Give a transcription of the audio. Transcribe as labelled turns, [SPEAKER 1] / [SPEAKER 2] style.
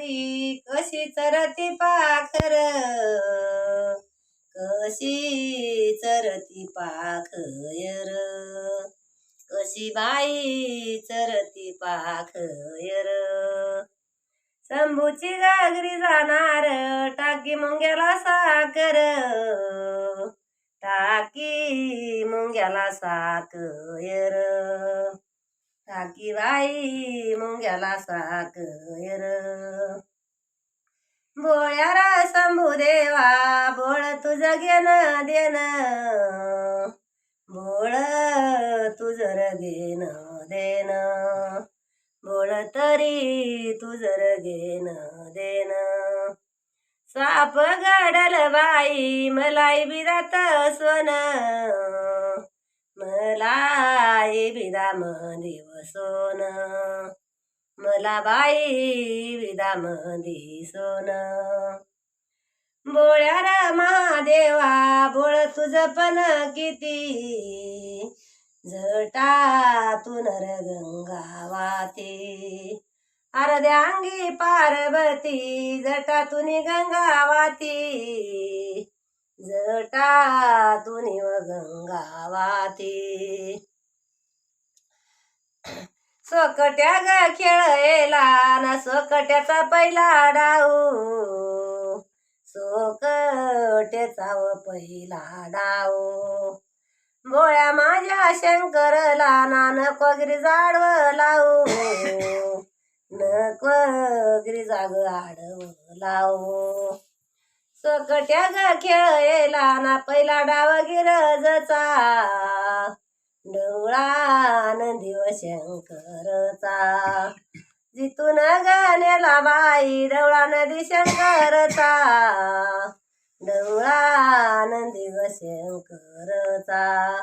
[SPEAKER 1] वाती कशी चरती पाखर? कशी चरती पाखयर कशी बाई चरती पाखयर शंभूची गागरी जाणार टाकी मुंग्याला साखर. टाकी मुंग्याला साकर काकी बाई मुंग्याला साकर बोळ्यारा शंभू देवा बोळ तुझं घेणं देणं. बोळ तुझं र घेणं बोळ तरी तुझर घेन देन साप गडल बाई मलाई बिरात सोन. मला बाई देव दिवसोन. मला बाई विदा दिसोन बोळ्या र महादेवा बोळ तुझ पण किती? जटातून र गंगा वाती अंगी पार्वती जटातून गंगावाती जटातून व गंगावाती सोकट्या ग खेळला ना सोकट्याचा पहिला डाऊ सोकट्याचा व पहिला डाऊ बोळ्या माझ्या शंकरला ना नको गिरी जाडव लावू. नको गिरी जाग आडव लावू. सकट्या ग खेळला ना पहिला डाव गिरजचा. डवळा शंकरचा. जिथून गाण्याला बाई डवळा नदी शंकरचा. डवळा नंदी व शंकरचा.